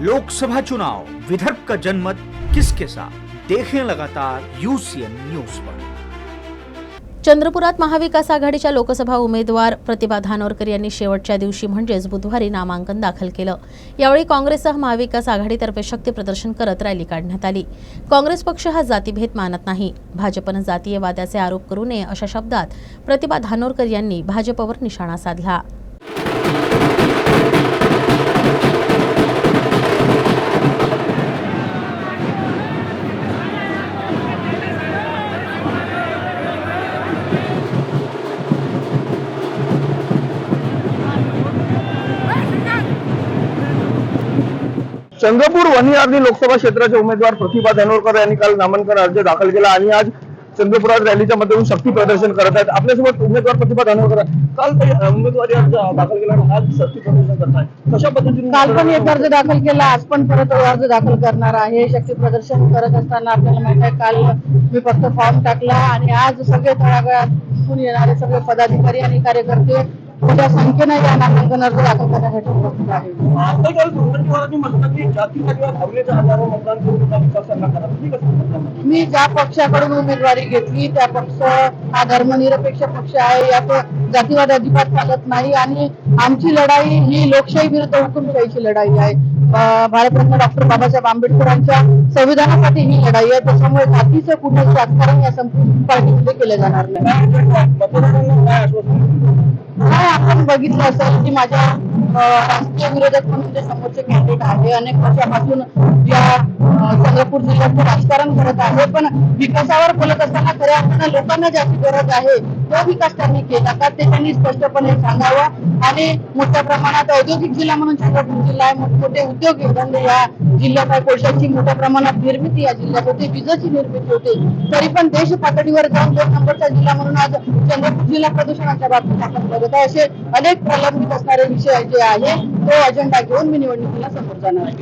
लोकसभा चुनाव विदर्भ का जनमत किसके साथ? देखें लगातार यूसीएन न्यूज पर। चंद्रपुरात महाविकास आघाडीच्या लोकसभा उमेदवार प्रतिभा धानोरकर यांनी शेवटच्या दिवशी म्हणजेच बुधवारी नामांकन दाखल केलं. यावेळी काँग्रेससह महाविकास आघाडीतर्फे शक्ती प्रदर्शन करत रॅली काढण्यात आली. काँग्रेस पक्ष हा जातीभेद मानत नाही. भाजपनं जातीयवादाचे आरोप करू नये अशा शब्दात प्रतिभा धानोरकर यांनी भाजपवर निशाणा साधला. चंद्रपूर वनी अर्धी लोकसभा क्षेत्राचे उमेदवार प्रतिभा धनोरकर यांनी काल नामांकन अर्ज दाखल केला आणि आज चंद्रपुरात रॅलीच्या माध्यमातून शक्ती प्रदर्शन करत आहेत. आपल्यासोबत उमेदवार प्रतिभा धनोरकर काल ते उमेदवारी अर्ज दाखल केला आणि आज शक्ती प्रदर्शन करताय कशा पद्धतीने काल पण एक अर्ज दाखल केला आज पण परत अर्ज दाखल करणार आहे. शक्ती प्रदर्शन करत असताना आपल्याला माहीत आहे काल मी फक्त फॉर्म टाकला आणि आज सगळे तळागळातून येणारे सगळे पदाधिकारी आणि कार्यकर्ते मोठ्या संख्येने या नामांकन अर्ज दाखल करण्यासाठी उपस्थित म्हणता? मी ज्या पक्षाकडून उमेदवारी घेतली त्या पक्ष हा धर्मनिरपेक्ष पक्ष आहे. यात जातीवाद अजिबात चालत नाही आणि आमची लढाई ही लोकशाही विरुद्ध हुकुमशाहीची लढाई आहे. भारतरत्न डॉक्टर बाबासाहेब आंबेडकरांच्या संविधानासाठी ही लढाई आहे. त्याच्यामुळे जातीचं कुठेच राजकारण या संपूर्ण पार्टीमध्ये केलं जाणार नाही. आपण बघितलं असेल की माझ्या राजकीय राष्ट्रीय पण तुझे समोरचे कॅन्डिडेट आहे अनेक वर्षापासून या चंद्रपूर जिल्ह्याचं राजकारण करत आहे पण विकासावर बोलत असताना खऱ्या अर्थानं लोकांना ज्याची गरज आहे. तो विकास त्यांनी केला का ते त्यांनी स्पष्टपणे सांगावं. आणि मोठ्या प्रमाणात औद्योगिक जिल्हा म्हणून चंद्रपूर जिल्हा आहे मोठमोठे उद्योग धंदे या जिल्ह्यात आहे कोळशाची मोठ्या प्रमाणात निर्मिती या जिल्ह्यात होते विजेची निर्मिती होते. तरी पण देश पातळीवर जाऊन दोन नंबरचा जिल्हा म्हणून आज चंद्रपूर जिल्हा प्रदूषणाच्या बाबतीत आपण बघत आहे. असे अनेक प्रलंबित असणारे विषय जे आहे तो अजेंडा घेऊन मी निवडणुकीला समोर जाणार आहे.